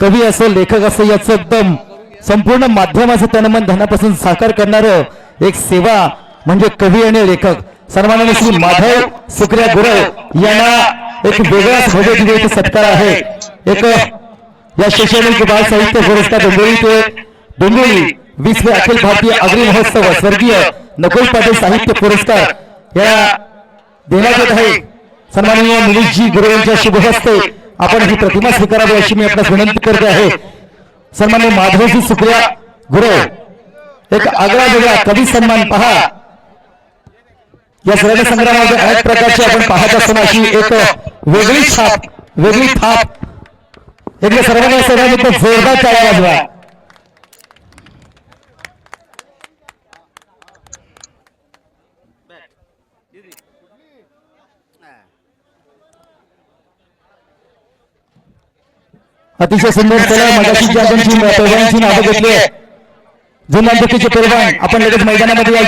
कवी असो लेखक असो याचं एकदम संपूर्ण माध्यमाचं तनमन धनापासून साकार करणारं एक सेवा म्हणजे कवी आणि लेखक. सन्माननीय श्री माधव सुक्रिया गुरव यांना एक वेगळाच भव्य दिव्य सत्कार आहे. एक या शैक्षणिक बाल साहित्य पुरस्कार डोंबिवली ते डोंबिवली वीसवे अखिल भारतीय अग्री महोत्सव स्वर्गीय नकुल पाटील साहित्य पुरस्कार या देण्यात येत आहे. सन्माननीय निलेशजी गुरु यांच्या शुभ हस्ते आपण ही प्रतिमा स्वीकारावी अशी मी आपणास विनंती करते आहे. सन्मान्य माधवजी सुप्रिया गुरु, एक आगळा वेगळा कवी सन्मान पहा. या अनेक एक छाप थाप. तो जोरदार अतिशय सुंदर चला मगाशी ज्या त्यांची पैलवानांची नावं घेतली आहे. जुन्या पैलवान आपण लगेच मैदानामध्ये